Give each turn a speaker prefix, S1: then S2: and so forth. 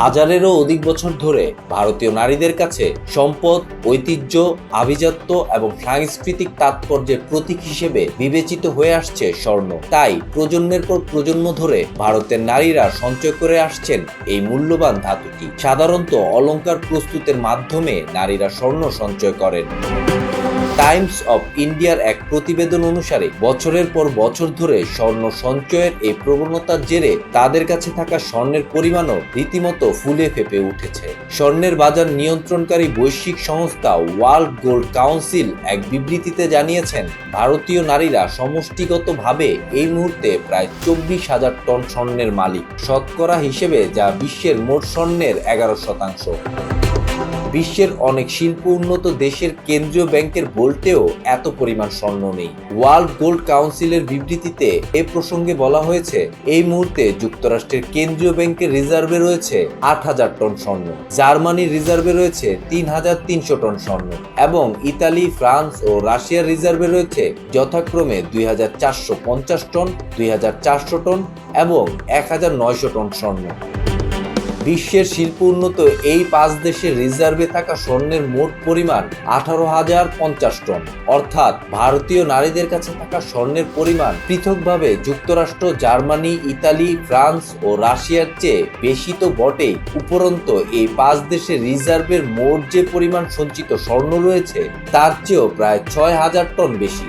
S1: হাজারেরও অধিক বছর ধরে ভারতীয় নারীদের কাছে সম্পদ, ঐতিহ্য, আভিজাত্য এবং সাংস্কৃতিক তাৎপর্যের প্রতীক হিসেবে বিবেচিত হয়ে আসছে স্বর্ণ। তাই প্রজন্মের পর প্রজন্ম ধরে ভারতের নারীরা সঞ্চয় করে আসছেন এই মূল্যবান ধাতুটি। সাধারণত অলঙ্কার প্রস্তুতের মাধ্যমে নারীরা স্বর্ণ সঞ্চয় করেন। টাইমস অফ ইন্ডিয়ার এক প্রতিবেদন অনুসারে, বছরের পর বছর ধরে স্বর্ণ সঞ্চয়ের এই প্রবণতার জেরে তাদের কাছে থাকা স্বর্ণের পরিমাণও রীতিমতো ফুলে ফেপে উঠেছে। স্বর্ণের বাজার নিয়ন্ত্রণকারী বৈশ্বিক সংস্থা ওয়ার্ল্ড গোল্ড কাউন্সিল এক বিবৃতিতে জানিয়েছেন, ভারতীয় নারীরা সমষ্টিগতভাবে এই মুহূর্তে প্রায় চব্বিশ হাজার টন স্বর্ণের মালিক। শতকরা হিসেবে যা বিশ্বের মোট স্বর্ণের এগারো শতাংশ। বিশ্বের অনেক শিল্প উন্নত দেশের কেন্দ্রীয় ব্যাংকের বোল্টেও এত পরিমাণ স্বর্ণ নেই। ওয়ার্ল্ড গোল্ড কাউন্সিলের বিবৃতিতে এ প্রসঙ্গে বলা হয়েছে, এই মুহূর্তে যুক্তরাষ্ট্রের কেন্দ্রীয় ব্যাংকের রিজার্ভে রয়েছে আট হাজার টন স্বর্ণ, জার্মানির রিজার্ভে রয়েছে তিন হাজার তিনশো টন স্বর্ণ এবং ইতালি, ফ্রান্স ও রাশিয়ার রিজার্ভে রয়েছে যথাক্রমে দুই হাজার চারশো পঞ্চাশ টন, দুই হাজার চারশো টন এবং এক হাজার নয়শো টন স্বর্ণ। বিশ্বের শিল্প উন্নত এই পাঁচ দেশের রিজার্ভে থাকা স্বর্ণের মোট পরিমাণ আঠারো হাজার পঞ্চাশ টন। অর্থাৎ ভারতীয় নারীদের কাছে থাকা স্বর্ণের পরিমাণ পৃথকভাবে যুক্তরাষ্ট্র, জার্মানি, ইতালি, ফ্রান্স ও রাশিয়ার চেয়ে বেশি তো বটেই। উপরন্তু এই পাঁচ দেশের রিজার্ভের মোট যে পরিমাণ সঞ্চিত স্বর্ণ রয়েছে, তার চেয়েও প্রায় ছয় হাজার টন বেশি।